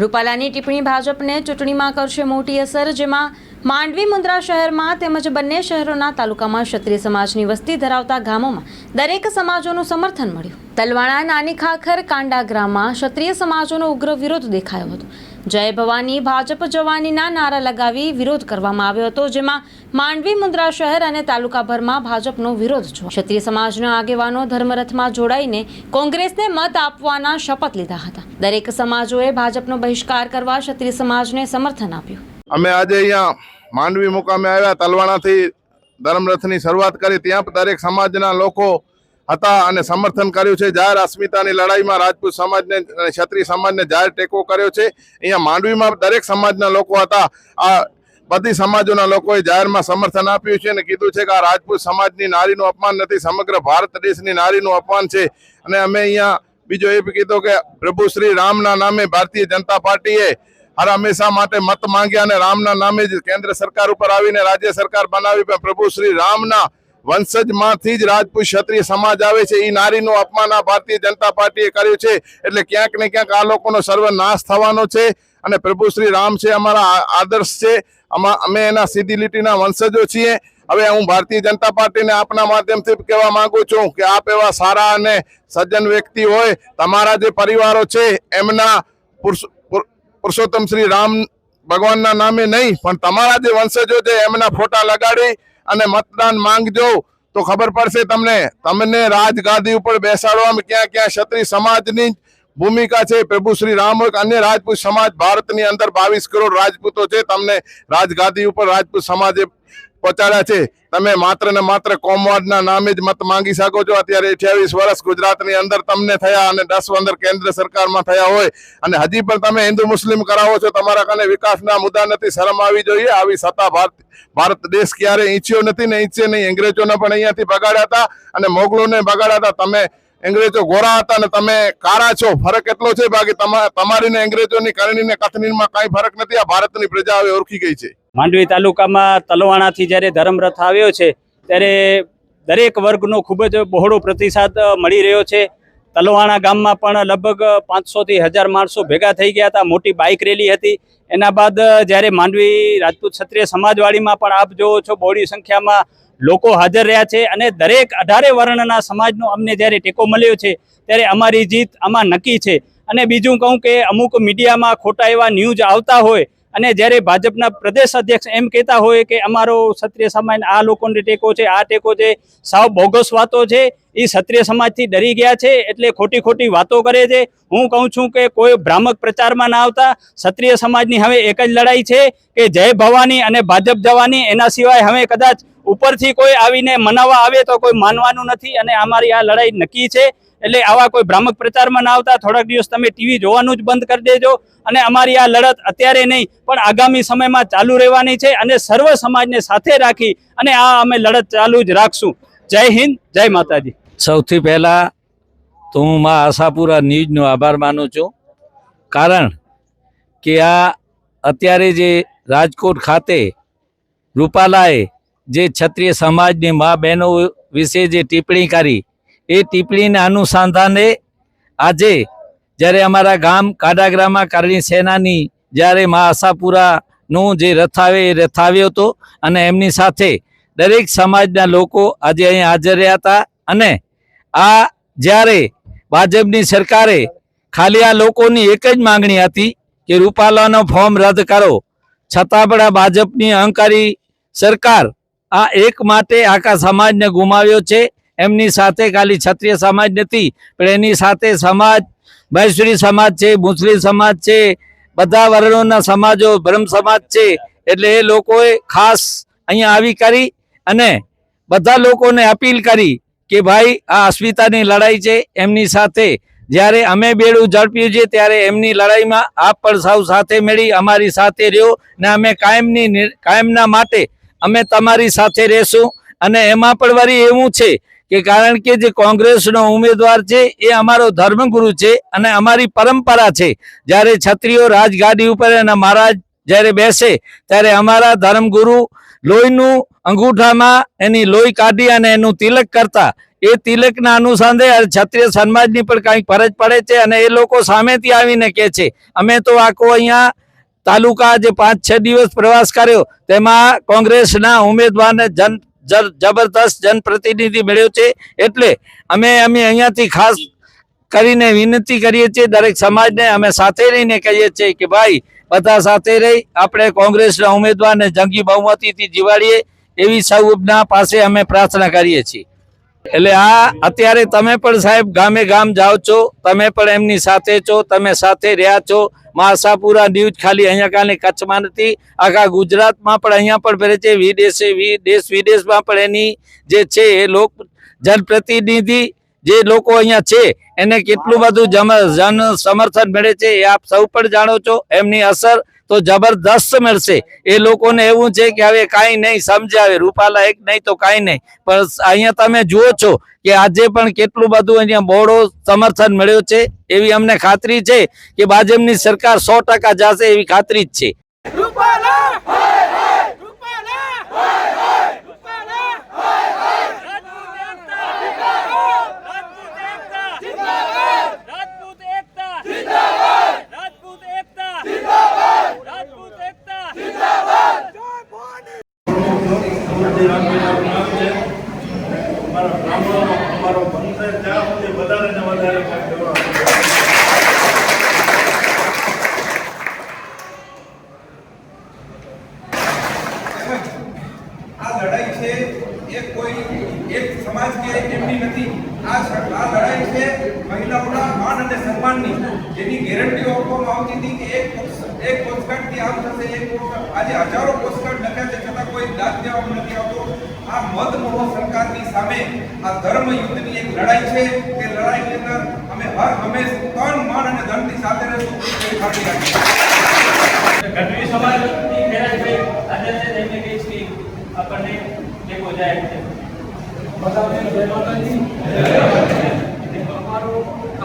રૂપાલાની ટિપ્પણી ભાજપને ચૂંટણીમાં કરશે મોટી અસર, જેમાં માંડવી મુન્દ્રા શહેરમાં તેમજ બંને શહેરોના તાલુકામાં ક્ષત્રિય સમાજની વસ્તી ધરાવતા ગામોમાં દરેક સમાજોનું સમર્થન મળ્યું. તલવાણા, નાની ખાખર, કાંડા ગ્રામમાં ક્ષત્રિય સમાજોનો ઉગ્ર વિરોધ દેખાયો હતો. જય ભવાની, ભાજપ જવાનીના નારા લગાવી વિરોધ કરવામાં આવ્યો હતો, જેમાં માંડવી, મુન્દ્રા શહેર અને તાલુકાભરમાં ભાજપનો વિરોધ જોવા ક્ષત્રિય સમાજના આગેવાનો ધર્મરથમાં જોડાઈને કોંગ્રેસને મત આપવાના શપથ લીધા હતા. દરેક સમાજોએ ભાજપનો બહિષ્કાર કરવા ક્ષત્રિય સમાજને સમર્થન આપ્યું. અમે આજે અહીંયા માંડવી મુકામે આવ્યા, તલવાણાથી ધર્મરથની શરૂઆત કરી. ત્યાં દરેક સમાજના લોકો હતા અને સમર્થન કર્યું છે. જાહેર અસ્મિતાની લડાઈમાં રાજપૂત સમાજને ક્ષત્રિય સમાજને જાહેર ટેકો કર્યો છે. અહીંયા માંડવીમાં દરેક સમાજના લોકો હતા. આ બધી સમાજોના લોકોએ જાહેરમાં સમર્થન આપ્યું છે અને કીધું છે કે આ રાજપૂત સમાજની નારીનું અપમાન નથી, સમગ્ર ભારત દેશની નારીનું અપમાન છે. અને અમે અહીંયા બીજો એ કીધું કે પ્રભુ શ્રી રામના નામે ભારતીય જનતા પાર્ટીએ હર હંમેશા માટે મત માંગ્યા અને રામના નામે જ કેન્દ્ર સરકાર ઉપર આવીને રાજ્ય સરકાર બનાવી પણ પ્રભુ શ્રી રામના વંશજમાંથી જ રાજપૂત ક્ષત્રિય સમાજ આવે છે. એ નારીનું અપમાન આ ભારતીય જનતા પાર્ટીએ કર્યું છે. એટલે ક્યાંક ને ક્યાંક આ લોકોનો સર્વનાશ થવાનો છે. અને પ્રભુ શ્રી રામ છે અમારા આદર્શ છે. અમા- એના સીધી લીટીના વંશજો છીએ. હવે હું ભારતીય જનતા પાર્ટીને આપના માધ્યમથી કહેવા માંગુ છું કે આપ એવા સારા અને સજ્જન વ્યક્તિ હોય, તમારા જે પરિવારો છે, એમના પુરુષ, પુર- પુરુષોત્તમ શ્રી રામ ભગવાનના નામે નહીં, પણ તમારા જે વંશજો છે, એમના ફોટા લગાડી અને મતદાન માંગજો. તો ખબર પડશે તમને તમને રાજગાદી ઉપર બેસાડવામાં ક્યાં ક્યાં ક્ષત્રિય સમાજની ભૂમિકા છે. પ્રભુ શ્રી રામ હોય અન્ય રાજપૂત સમાજ ભારતની અંદર બાવીસ કરોડ રાજપૂતો છે. તમને રાજગાદી ઉપર રાજપૂત સમાજે પહોંચાડ્યા છે. તમે માત્ર ને માત્ર કોમવાડના નામે જ મત માંગી શકો છો. અત્યારે અઠ્યાવીસ વર્ષ ગુજરાતની અંદર તમને થયા અને દસ અંદર કેન્દ્ર સરકારમાં થયા હોય. અને હજી પણ તમે હિન્દુ મુસ્લિમ કરાવો છો, તમારા કને વિકાસના મુદ્દા નથી. શરમ આવી જોઈએ. આવી સત્તા ભારત ભારત દેશ ક્યારે ઈચ્છ્યો નથી ને ઈચ્છે નહીં. અંગ્રેજોને પણ અહીંયાથી બગાડ્યા હતા અને મોગલોને બગાડ્યા હતા. તમે અંગ્રેજો ગોરા હતા ને તમે કારા છો. ફરક એટલો છે બાકી તમા- તમારી ને અંગ્રેજોની કરણીને કથનીમાં કાંઈ ફરક નથી. આ ભારતની પ્રજા હવે ઓળખી ગઈ છે. માંડવી તાલુકામાં તલવાણાથી જ્યારે ધર્મરથ આવ્યો છે, ત્યારે દરેક વર્ગનો ખૂબ જ બહોળો પ્રતિસાદ મળી રહ્યો છે. તલવાણા ગામમાં પણ લગભગ પાંચસોથી હજાર માણસો ભેગા થઈ ગયા હતા, મોટી બાઇક રેલી હતી. એના બાદ જ્યારે માંડવી રાજપૂત ક્ષત્રિય સમાજવાડીમાં પણ આપ જોવો છો, બહોળી સંખ્યામાં લોકો હાજર રહ્યા છે અને દરેક અઢારે વર્ણના સમાજનો અમને જ્યારે ટેકો મળ્યો છે, ત્યારે અમારી જીત આમાં નક્કી છે. અને બીજું કહું કે, અમુક મીડિયામાં ખોટા એવા ન્યૂઝ આવતા હોય અને જ્યારે ભાજપના પ્રદેશ અધ્યક્ષ એમ કહેતા હોય કે અમારો ક્ષત્રિય સમાજ, આ લોકોને ટેકો છે, આ ટેકો છે, સાવ બોગસ વાતો છે એ ક્ષત્રિય સમાજથી ડરી ગયા છે, એટલે ખોટી ખોટી વાતો કરે છે. હું કહું છું કે કોઈ ભ્રામક પ્રચારમાં ના આવતા, ક્ષત્રિય સમાજની હવે એક જ લડાઈ છે કે જય ભવાની અને ભાજપ જવાની, એના સિવાય હવે કદાચ ઉપરથી કોઈ આવીને મનાવવા આવે તો કોઈ માનવાનું નથી અને અમારી આ લડાઈ નક્કી છે. એટલે આવા કોઈ ભ્રામક પ્રચારમાં ના આવતા. થોડાક દિવસ તમે ટીવી જોવાનું જ બંધ કરી દેજો અને અમારી આ લડત અત્યારે નહીં, પણ આગામી સમયમાં ચાલુ રહેવાની છે અને સર્વ સમાજને સાથે રાખી અને આ અમે લડત ચાલુ જ રાખશું. જય હિન્દ, જય માતાજી. સૌથી પહેલાં તો હું મા આશાપુરા ન્યૂઝનો આભાર માનું છું. કારણ કે આ અત્યારે જે રાજકોટ ખાતે રૂપાલાએ જે ક્ષત્રિય સમાજની મા બહેનો વિશે જે ટિપ્પણી કરી એ ટિપ્પણીના અનુસંધાને આજે જ્યારે અમારા ગામ કાડાગ્રામાં કરણી સેનાની જ્યારે મા આશાપુરાનું જે રથ આવે એ રથ આવ્યો હતો અને એમની સાથે દરેક સમાજના લોકો આજે અહીં હાજર રહ્યા હતા અને આ જ્યારે ભાજપની સરકારે ખાલી આ લોકોની એક જ માંગણી હતી કે રૂપાલાનો ફોર્મ રદ કરો. છતાં પણ આ ભાજપની અહંકારી સરકાર આ એક માટે આખા સમાજને ગુમાવ્યો છે એમની સાથે ખાલી ક્ષત્રિય સમાજ નથી, પણ એની સાથે સમાજ મહેશ્વરી સમાજ છે, મુસ્લિમ સમાજ છે, બધા વર્ણોના સમાજો બ્રહ્મ સમાજ છે. એટલે એ લોકોએ ખાસ અહીંયા આવી કરી અને બધા લોકોને અપીલ કરી કે ભાઈ આ અસ્મિતાની લડાઈ છે, એમની સાથે. જ્યારે અમે બેડું ઝડપ્યું છે, ત્યારે એમની લડાઈમાં આપ પણ સૌ સાથે મળી, અમારી સાથે રહ્યો ને અમે કાયમની કાયમના માટે અમે તમારી સાથે રહેશું. અને એમાં પણ વળી એવું છે કે કારણ કે જે કોંગ્રેસનો ઉમેદવાર છે, એ અમારો ધર્મગુરુ છે અને અમારી પરંપરા છે. જ્યારે છત્રીઓ રાજગાડી ઉપર અને મહારાજ જ્યારે બેસે, ત્યારે અમારા ધર્મગુરુ લોહીનું અંગૂઠામાં એની લોહી કાઢી અને એનું તિલક કરતા. એ તિલકના અનુસંધે ક્ષત્રિય સમાજની પણ કંઈક ફરજ પડે છે અને એ લોકો સામેથી આવીને કહે છે, અમે તો આખો અહીંયા તાલુકા જે પાંચ છ દિવસ પ્રવાસ કર્યો, તેમાં કોંગ્રેસના ઉમેદવારને જન જબરદસ્ત જનપ્રતિનિધિ મળ્યો છે. એટલે અમે અમે અહીંયાથી ખાસ કરીને વિનંતી કરીએ છીએ, દરેક સમાજને અમે સાથે રહીને કહીએ છીએ કે ભાઈ, બધા સાથે રહી, આપણે કોંગ્રેસના ઉમેદવારને જંગી બહુમતીથી જીવાડીએ એવી સૌના પાસે અમે પ્રાર્થના કરીએ છીએ. એટલે આ અત્યારે તમે પણ સાહેબ ગામે ગામ જાઓ છો, તમે પણ એમની સાથે છો, તમે સાથે રહ્યા છો. માસાપુરા ન્યૂઝ ખાલી અહીંયા કાલે કચ્છમાં નથી, આખા ગુજરાતમાં પણ અહીંયા પણ ફરે છે, વિદેશે દેશ વિદેશમાં પણ એની જે છે એ લોક જનપ્રતિનિધિ જે લોકો અહીંયા છે, એને કેટલું બધું જન સમર્થન મળે છે એ આપ સૌ પણ જાણો છો. એમની અસર તો જબરદસ્ત મળશે. એ લોકોને એવું છે કે હવે કાંઈ નહીં, સમજાવે. રૂપાલા એક નહીં તો કાંઈ નહીં. પણ અહીંયા તમે જુઓ છો કે આજે પણ કેટલું બધું અહીંયા બહોળો સમર્થન મળ્યો છે. એવી અમને ખાતરી છે કે ભાજપની સરકાર સો ટકા જશે એવી ખાતરી જ છે રૂપાલા હાય હાય રૂપાલા હાય હાય રૂપાલા હાય હાય રાજપૂત એકતા જિંદાબાદ રાજપૂત એકતા જિંદાબાદ રાજપૂત એકતા જિંદાબાદ રાજપૂત એકતા જિંદાબાદ રાજપૂત એકતા જિંદાબાદ જય ભવાની આ લડાઈ છે એ કોઈ એક સમાજ કે એમની નથી. આ લડાઈ છે મહિલાઓના માન અને સન્માનની. જેની ગેરંટીઓ આપવામાં આવતી હતી કે એક એક પોસ્ટકાર્ડથી આમ થશે, એક આજે હજારો પોસ્ટકાર્ડ લખ્યા છે છતાં કોઈ દાદ દેવામાં નથી આવતો. આ મદમોહ સરકારની સામે આ ધર્મ યુદ્ધની એક લડાઈ છે. તે લડાઈની અંદર અમે હર હંમેશ તન મન અને ધનથી સાથે રહેશું. ગઢવી સમાજની આજે કહીશ આપણને ટેકો જાય છે. બધાને જય માતાજી. અમારો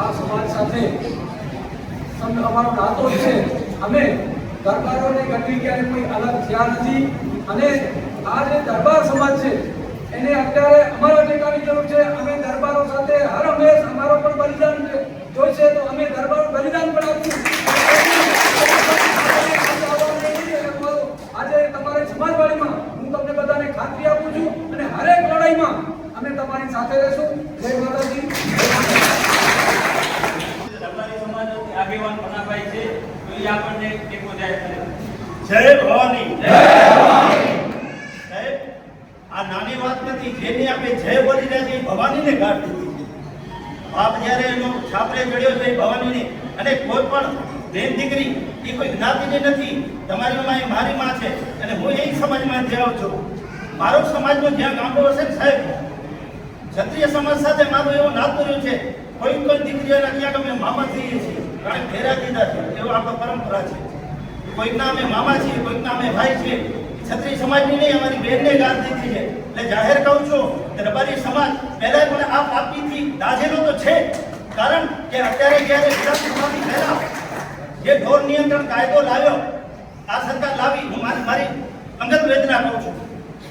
આ સમાજ સાથે અમારો નાતો છે. અમે દરબારોને ગઢવી ક્યારે કોઈ અલગ થયા નથી. અને આ જે દરબાર સમાજ છે, એને અત્યારે અમારા ટેકાની જરૂર છે. અમે દરબારો સાથે હર હંમેશ અમારો પણ બલિદાન જોઈશે તો અમે દરબારો બલિદાન પણ આપીશું આજે તમારી સમાજવાડીમાં હું તમને બધાને ખાતરી આપું છું અને હરેક લડાઈમાં અમે તમારી સાથે રહેશું જય માતાજી તમારી સમાજના આગેવાન પનાભાઈ છે તો એ આપણને ટેકો જાય કરે જય ભવાની સાહેબ આ નાની વાત નથી જેની આપણે જય બોલી રહ્યા છીએ એ ભવાનીને ગાઢ દીધી છે. બાપ જ્યારે એનો છાપરે ચડ્યો છે એ ભવાનીને, અને કોઈ પણ બેન દીકરી, એ કોઈ જ્ઞાતિની નથી, તમારી માં એ મારી માં છે, અને હું એ સમાજમાં જાઉં છું. મારો સમાજનો જ્યાં ગામડો હશે સાહેબ, ક્ષત્રિય સમાજ સાથે મારું એવો નાતું રહ્યું છે, કોઈ કોઈ દીકરીઓના ક્યાંક અમે મામા થઈએ છીએ, કારણ ફેરા દીધા છે, એવો આપણો પરંપરા છે. કોઈકના અમે મામા છીએ, કોઈકના અમે ભાઈ છીએ ક્ષત્રિય સમાજની નહીં, અમારી બેનને ગાદ દીધી છે. એટલે જાહેર કહું છું કે રબારી સમાજ પહેલા પણ આ પાપીથી દાઝેલો તો છે. કારણ કે અત્યારે જ્યારે વિધાનસભાની પહેલા જે ઢોર નિયંત્રણ કાયદો લાવ્યો, આ સરકાર લાવી, હું મારી મારી અંગત વેદના કહું છું.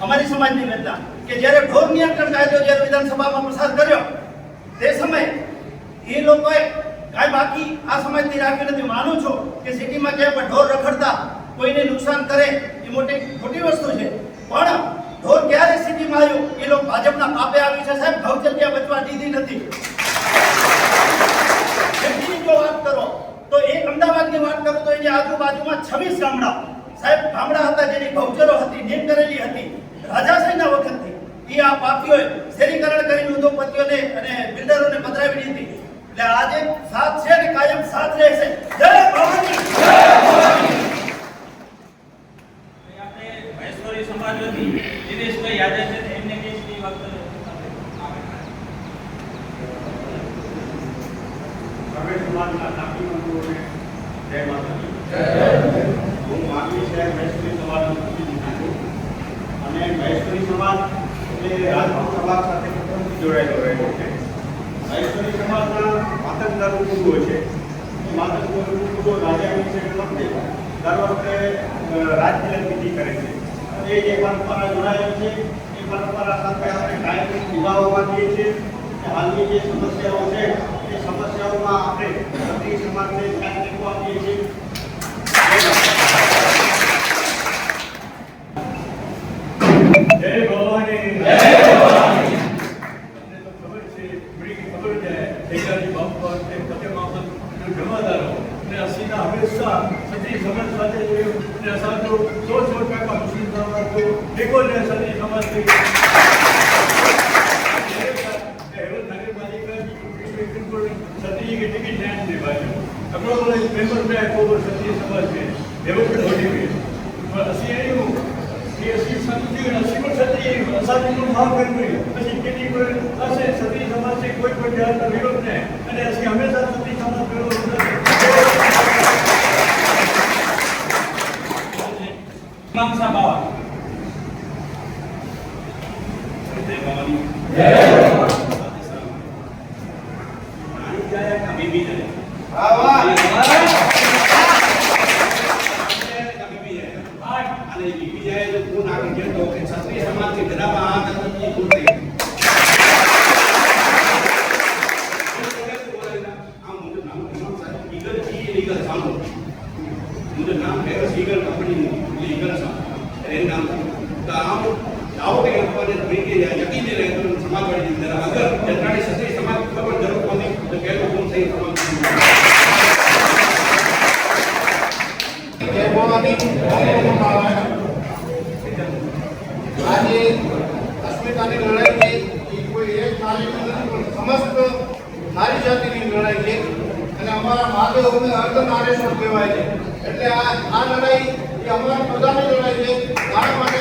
અમારી સમાજની વેદના કે જ્યારે ઢોર નિયંત્રણ કાયદો જ્યારે વિધાનસભામાં પસાર કર્યો, તે સમયે એ લોકોએ કાંઈ બાકી આ સમાજથી રાખ્યું નથી. માનું છું કે સિટીમાં ક્યાંય પણ ઢોર રખડતા કોઈને નુકસાન કરે એ મોટી મોટી વસ્તુ છે. પણ ઢોર ક્યારે સ્થિતિમાં આવ્યું? એ લોકો ભાજપના પાપે આવ્યું છે સાહેબ. ગૌચર્યા બચવા દીધી નથી. જો વાત કરો, તો એ અમદાવાદની વાત કરું તો એની આજુબાજુમાં છવ્વીસ ગામડા. સાહેબ, ગામડા હતા જેની ગૌચરો હતી, નીમ કરેલી હતી. રાજાશાહીના વખતથી એ આ પાપીઓએ શહેરીકરણ કરીને ઉદ્યોગપતિઓને અને બિલ્ડરોને પધરાવી દીધી. એટલે આજે સાથ છે ને કાયમ સાથ રહેશે. જય ભવાની! આપણે મહેશ્વરી સમાજ વતી દિનેશભાઈ છે એમને કહીશ કે છું અને મહેશ્વરી સમાજ એટલે સમાજ સાથે જોડાયેલો રહેલો છે. મહેશ્વરી સમાજના માતંગદાર કુટુંબો છે. માતંગદાર કુટુંબો રાજા વિશે વખતે દર વખતે અ, રાજતિલક કરે છે. એ જે પરંપરા જોડાયેલ છે, એ પરંપરા સાથે આપણે કાયમી નિભાવવા માંગીએ છીએ. હાલની જે સમસ્યાઓ છે, એ સમસ્યાઓમાં આપણે બધી સમાજને ધ્યાન રાખવા માંગીએ છીએ જય ભવાની જય ભવાની તમને તો ખબર છે બડી ખબર છે જયરાજી બાપુ અને ફતેમામદ નો જમાદારો અને અસીના હંમેશા સતી સમાજ સાથે જોયું અને અસાંજો સો સો ટકા મુસ્લિમ સમાજ તો ભેગો ને સતી સમાજ થઈ કે ટિકિટ લેન્ડ છે બાજુ. આપણો મેમ્બર બે કોબર સત્ય સમાજ છે. ડેવલપમેન્ટ હોડી છે. અસી આવ્યું કે અસી સંતુજી અસી પણ સત્ય આવ્યું અસાથી નું માફ કરી પછી કેટલી પર હશે? સત્ય સમાજ છે કોઈ પણ જાતના વિરોધ ને અને અસી હંમેશા સત્ય સમાજ પેલો માંગસા બાવા જય ભવાની. જય આજે અસ્મિતાની લડાઈ છે એ કોઈ એક નારીની નથી, પણ સમસ્ત નારી જાતિની લડાઈ છે. અને અમારા મહાદેવ અમને અર્ધ નારેશ્વર કહેવાય છે. એટલે આ આ લડાઈ એ અમારા પ્રજાની લડાઈ છે. મારા માટે